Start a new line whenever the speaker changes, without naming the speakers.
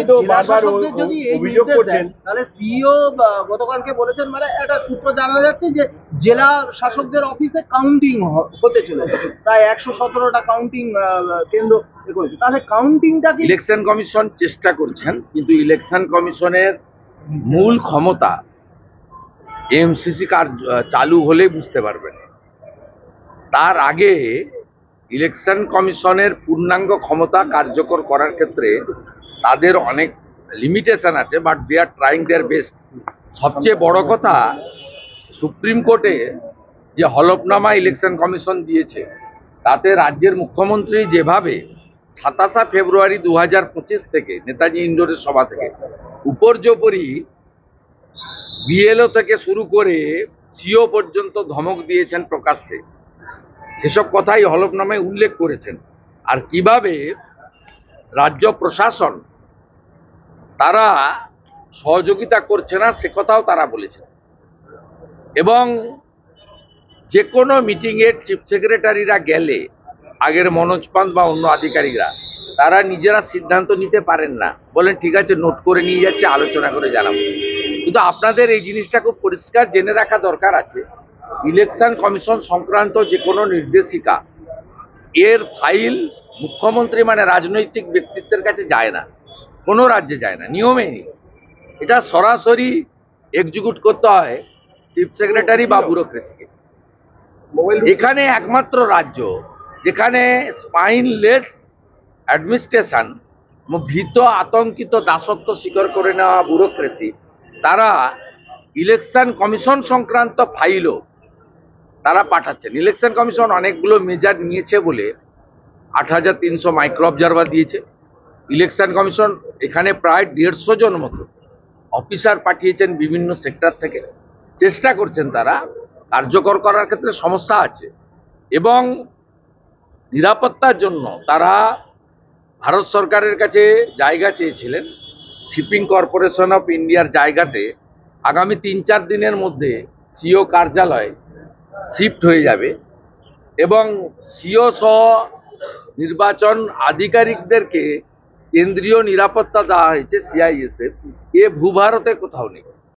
আপনি তো
জেলা
বারবার
শাসকদের
অভিযোগ করছেন।
তাহলে সিইও গতকালকে বলেছেন মানে একটা সূত্র জানা যাচ্ছে যে জেলা শাসকদের অফিসে কাউন্টিং হতে চলেছে। প্রায় একশো সতেরোটা কাউন্টিং কেন্দ্র করেছে। তাহলে কাউন্টিংটা কি
ইলেকশন কমিশন চেষ্টা করছেন কিন্তু ইলেকশন কমিশনের মূল ক্ষমতা এমসিসি কার্য চালু হলে বুঝতে পারবেন। তার আগে ইলেকশন কমিশনের পূর্ণাঙ্গ ক্ষমতা কার্যকর করার ক্ষেত্রে তাদের অনেক লিমিটেশন আছে but they are trying their best সবচেয়ে বড় কথা, সুপ্রিম কোর্টে যে হলফনামা ইলেকশন কমিশন দিয়েছে, তাতে রাজ্যের মুখ্যমন্ত্রী যেভাবে সাতাশা ফেব্রুয়ারি দু হাজার পঁচিশ থেকে নেতাজি ইন্ডোরের সভা থেকে উপর্যুপরি বিএলও থেকে শুরু করে সিও পর্যন্ত ধমক দিয়েছেন প্রকাশ্যে। সেসব কথাই হলফনামায় উল্লেখ করেছেন। আর কীভাবে রাজ্য প্রশাসন, তারা সহযোগিতা করছে না, সে কথাও তারা বলেছে। এবং যে কোনো মিটিংয়ে চিফ সেক্রেটারিরা গেলে, আগের মনোজ পান্ত বা অন্য আধিকারিকরা, তারা নিজেরা সিদ্ধান্ত নিতে পারেন না। বলেন, ঠিক আছে, নোট করে নিয়ে যাচ্ছে, আলোচনা করে জানাব। কিন্তু আপনাদের এই জিনিসটা খুব পরিষ্কার জেনে রাখা দরকার আছে। ইলেকশন কমিশন সংক্রান্ত যে কোনো নির্দেশিকা, এর ফাইল মুখ্যমন্ত্রী মানে রাজনৈতিক ব্যক্তিত্বের কাছে যায় না, কোনো রাজ্যে যায় না, নিয়মে এটা সরাসরি এক্সিকিউট করতে হয় চিফ সেক্রেটারি বা ব্যুরোক্রেসিকে এখানে একমাত্র রাজ্য যেখানে স্পাইনলেস অ্যাডমিনিস্ট্রেশন ভীত, আতঙ্কিত, দাসত্ব স্বীকার করে নেওয়া ব্যুরোক্রেসি তারা ইলেকশন কমিশন সংক্রান্ত ফাইলও তারা পাঠাচ্ছেন। ইলেকশন কমিশন অনেকগুলো মেজার নিয়েছে বলে আট হাজার তিনশো মাইক্রো অবজারভার দিয়েছে। ইলেকশন কমিশন এখানে প্রায় দেড়শো জন মতো অফিসার পাঠিয়েছেন বিভিন্ন সেক্টর থেকে। চেষ্টা করছেন তারা কার্যকর করার ক্ষেত্রে সমস্যা আছে এবং নিরাপত্তার জন্য তারা ভারত সরকারের কাছে জায়গা চেয়েছিলেন। শিপিং কর্পোরেশন অফ ইন্ডিয়ার জায়গাতে আগামী তিন চার দিনের মধ্যে সিও কার্যালয় শিফট হয়ে যাবে এবং সিও সহ নির্বাচন আধিকারিকদেরকে কেন্দ্রীয় নিরাপত্তা দেওয়া হয়েছে সিআইএসএফ এ ভূভারতে কোথাও নেই।